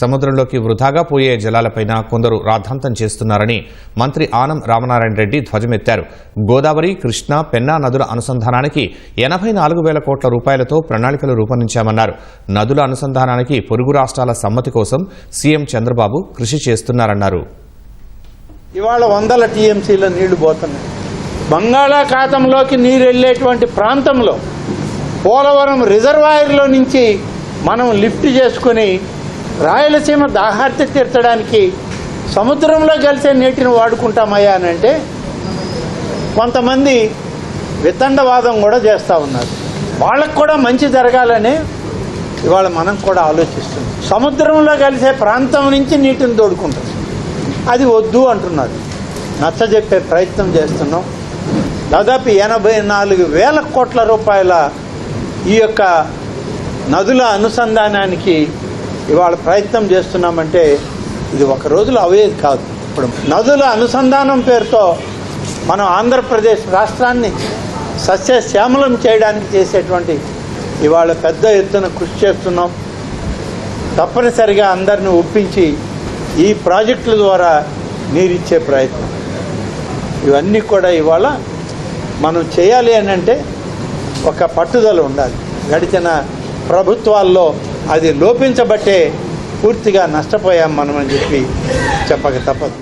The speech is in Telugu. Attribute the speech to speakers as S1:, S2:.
S1: సముద్రంలోకి వృధాగా పోయే జలాలపైన కొందరు రాద్ధాంతం చేస్తున్నారని మంత్రి ఆనం రామనారాయణ రెడ్డి ధ్వజమెత్తారు. గోదావరి కృష్ణా పెన్నా నదుల అనుసంధానానికి ఎనభై నాలుగు వేల కోట్ల రూపాయలతో ప్రణాళికలు రూపొందించామన్నారు. నదుల అనుసంధానానికి పొరుగు రాష్ట్రాల సమ్మతి కోసం సీఎం చంద్రబాబు కృషి చేస్తున్నారన్నారు.
S2: ఇవాళ వందల టీఎంసీల నీళ్ళు పోతున్నాయి. బంగాళాఖాతంలోకి నీరు వెళ్ళేటువంటి ప్రాంతంలో పోలవరం రిజర్వాయర్లో నుంచి మనం లిఫ్ట్ చేసుకుని రాయలసీమ దాహార్తి తీర్చడానికి సముద్రంలో కలిసే నీటిని వాడుకుంటామయ్యా అని అంటే కొంతమంది వితండవాదం కూడా చేస్తూ ఉన్నారు. వాళ్ళకు కూడా మంచి జరగాలని ఇవాళ మనం కూడా ఆలోచిస్తుంది సముద్రంలో కలిసే ప్రాంతం నుంచి నీటిని తోడుకుంటాం. అది వద్దు అంటున్నారు. నచ్చజెప్పే ప్రయత్నం చేస్తున్నాం. దాదాపు ఎనభై నాలుగు వేల కోట్ల రూపాయల ఈ యొక్క నదుల అనుసంధానానికి ఇవాళ ప్రయత్నం చేస్తున్నామంటే ఇది ఒక రోజులో అవేది కాదు. ఇప్పుడు నదుల అనుసంధానం పేరుతో మనం ఆంధ్రప్రదేశ్ రాష్ట్రాన్ని సస్యశ్యామలం చేయడానికి చేసేటువంటి ఇవాళ పెద్ద ఎత్తున కృషి చేస్తున్నాం. తప్పనిసరిగా అందరిని ఒప్పించి ఈ ప్రాజెక్టుల ద్వారా నీరిచ్చే ప్రయత్నం. ఇవన్నీ కూడా ఇవాళ మనం చేయాలి అని అంటే ఒక పట్టుదల ఉండాలి. గడిచిన ప్రభుత్వాల్లో అది లోపించబట్టే పూర్తిగా నష్టపోయాం మనం అని చెప్పి చెప్పక తప్పదు.